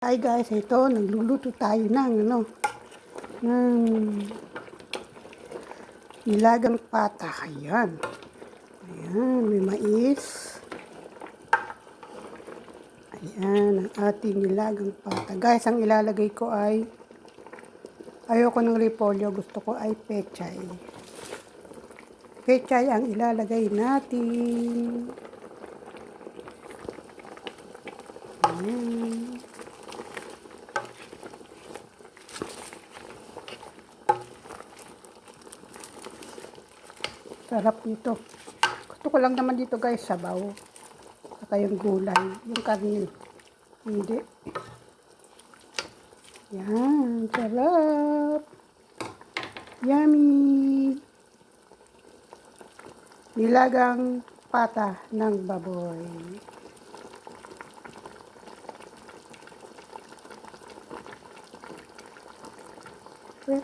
Hi guys, ito, nagluluto tayo ng ano, ng nilagang pata. Ayan. Ayan, may mais. Ayan, ang ating nilagang pata. Guys, ang ilalagay ko ay, ayoko ng repolyo, gusto ko ay pechay. Pechay ang ilalagay natin. Ayan. Sarap nito. Gusto ko lang naman dito guys, sabaw. Saka yung gulay, yung karne. Hindi. Yan, sarap. Yummy. Nilagang pata ng baboy. Eh,